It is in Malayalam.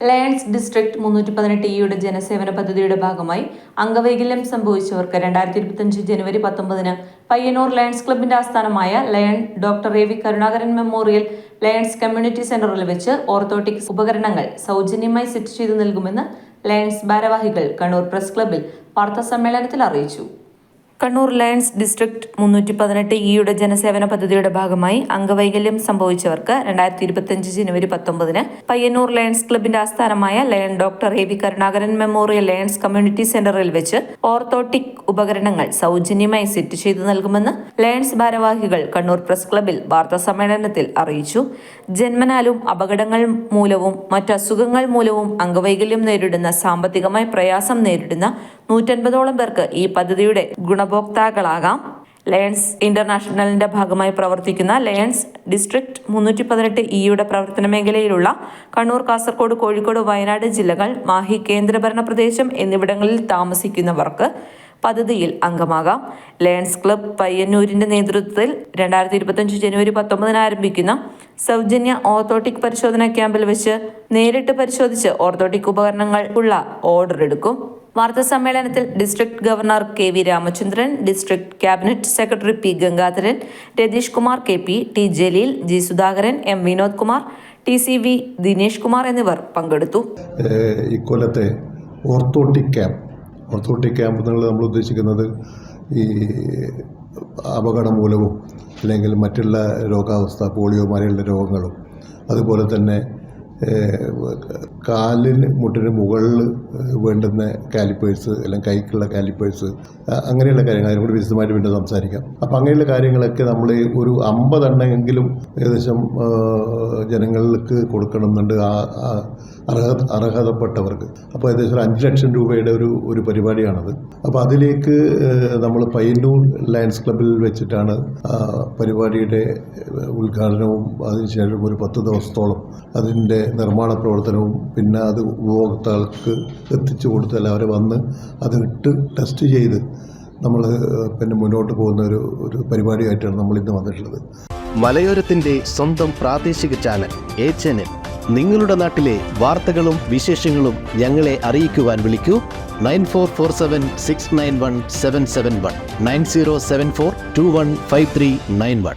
ലയൺസ് ഡിസ്ട്രിക്ട് മുന്നൂറ്റി പതിനെട്ട് ഇയുടെ ജനസേവന പദ്ധതിയുടെ ഭാഗമായി അംഗവൈകല്യം സംഭവിച്ചവർക്ക് രണ്ടായിരത്തി ഇരുപത്തിയഞ്ച് ജനുവരി പത്തൊമ്പതിന് പയ്യന്നൂർ ലയൺസ് ക്ലബിന്റെ ആസ്ഥാനമായ lion doctor A V Karunakaran memorial lions community സെന്ററിൽ വെച്ച് ഓർത്തോട്ടിക്സ് ഉപകരണങ്ങൾ സൗജന്യമായി സെറ്റ് ചെയ്തു നൽകുമെന്ന് ലയൺസ് ഭാരവാഹികൾ കണ്ണൂർ പ്രസ് ക്ലബിൽ വാർത്താസമ്മേളനത്തിൽ അറിയിച്ചു. കണ്ണൂർ ലയൺസ് ഡിസ്ട്രിക്ട് മുന്നൂറ്റി പതിനെട്ട് ഇയുടെ ജനസേവന പദ്ധതിയുടെ ഭാഗമായി അംഗവൈകല്യം സംഭവിച്ചവർക്ക് രണ്ടായിരത്തി ഇരുപത്തിയഞ്ച് ജനുവരി പത്തൊമ്പതിന് പയ്യന്നൂർ ലയൺസ് ക്ലബിന്റെ ആസ്ഥാനമായ lion doctor A V Karunakaran memorial lions community സെന്ററിൽ വെച്ച് ഓർത്തോട്ടിക് ഉപകരണങ്ങൾ സൗജന്യമായി സെറ്റ് ചെയ്തു നൽകുമെന്ന് ലയൺസ് ഭാരവാഹികൾ കണ്ണൂർ പ്രസ് ക്ലബിൽ വാർത്താ സമ്മേളനത്തിൽ അറിയിച്ചു. ജന്മനാലും അപകടങ്ങൾ മൂലവും മറ്റു അസുഖങ്ങൾ മൂലവും അംഗവൈകല്യം നേരിടുന്ന സാമ്പത്തികമായി പ്രയാസം നേരിടുന്ന നൂറ്റൻപതോളം പേർക്ക് ഈ പദ്ധതിയുടെ ഗുണഭോക്താക്കളാകാം. ലയൺസ് ഇന്റർനാഷണലിന്റെ ഭാഗമായി പ്രവർത്തിക്കുന്ന ലയൺസ് ഡിസ്ട്രിക്ട് മുന്നൂറ്റി പതിനെട്ട് ഇയുടെ പ്രവർത്തന മേഖലയിലുള്ള കണ്ണൂർ കാസർഗോഡ് കോഴിക്കോട് വയനാട് ജില്ലകൾ മാഹി കേന്ദ്രഭരണ പ്രദേശം എന്നിവിടങ്ങളിൽ താമസിക്കുന്നവർക്ക് പദ്ധതിയിൽ അംഗമാകാം. ലയൺസ് ക്ലബ് പയ്യന്നൂരിന്റെ നേതൃത്വത്തിൽ രണ്ടായിരത്തി ഇരുപത്തഞ്ച് ജനുവരി പത്തൊമ്പതിന് ആരംഭിക്കുന്ന സൗജന്യ ഓർത്തോട്ടിക് പരിശോധന ക്യാമ്പിൽ വെച്ച് നേരിട്ട് പരിശോധിച്ച് ഓർത്തോട്ടിക് ഉപകരണങ്ങൾ ഉള്ള ഓർഡർ എടുക്കും. വാർത്താ സമ്മേളനത്തിൽ district governor K V Ramachandran district cabinet secretary P Gangadharan Ratheesh Kumar K P T Jaleel G Sudhakaran M Vinod Kumar T C V Dinesh Kumar എന്നിവർ പങ്കെടുത്തു. ഇക്കൊല്ലത്തെ ഓർത്തോട്ടിക് ക്യാമ്പ്. ഓർത്തോട്ടിക് ക്യാമ്പ് എന്നുള്ളത് നമ്മൾ ഉദ്ദേശിക്കുന്നത് ഈ അപകടം മൂലവും അല്ലെങ്കിൽ മറ്റുള്ള രോഗാവസ്ഥ പോളിയോ മാതിരിയുള്ള രോഗങ്ങളും അതുപോലെ തന്നെ കാലിന് മുട്ടിന് മുകളിൽ വേണ്ടുന്ന കാലിപ്പേഴ്സ് അല്ലെങ്കിൽ കൈക്കുള്ള കാലിപ്പേഴ്സ് അങ്ങനെയുള്ള കാര്യങ്ങൾ അതിനെക്കൂടി വിശദമായിട്ട് വീണ്ടും സംസാരിക്കാം. അപ്പോൾ അങ്ങനെയുള്ള കാര്യങ്ങളൊക്കെ നമ്മൾ ഒരു അമ്പതെണ്ണമെങ്കിലും ഏകദേശം ജനങ്ങൾക്ക് കൊടുക്കണമെന്നുണ്ട് ആ ആ അർഹ അർഹതപ്പെട്ടവർക്ക്. അപ്പോൾ ഏകദേശം ഒരു അഞ്ച് ലക്ഷം രൂപയുടെ ഒരു ഒരു പരിപാടിയാണത്. അപ്പോൾ അതിലേക്ക് നമ്മൾ പയ്യന്നൂർ ലയൺസ് ക്ലബിൽ വെച്ചിട്ടാണ് പരിപാടിയുടെ ഉദ്ഘാടനവും അതിനുശേഷം ഒരു പത്ത് ദിവസത്തോളം അതിന്റെ നിർമ്മാണ പ്രവർത്തനവും പിന്നെ അത് ഉപഭോക്താക്കൾക്ക് എത്തിച്ചു കൊടുത്താൽ അവർ വന്ന് അത് ഇട്ട് ടെസ്റ്റ് ചെയ്ത് നമ്മൾ പിന്നെ മുന്നോട്ട് പോകുന്ന ഒരു ഒരു പരിപാടിയായിട്ടാണ് നമ്മൾ ഇന്ന് വന്നിട്ടുള്ളത്. മലയോരത്തിന്റെ സ്വന്തം പ്രാദേശിക ചാനൽ എ ചാനൽ നിങ്ങളുടെ നാട്ടിലെ വാർത്തകളും വിശേഷങ്ങളും ഞങ്ങളെ അറിയിക്കുവാൻ വിളിക്കൂ. Nine four four seven six nine one seven seven one. Nine zero seven four two one five three nine one.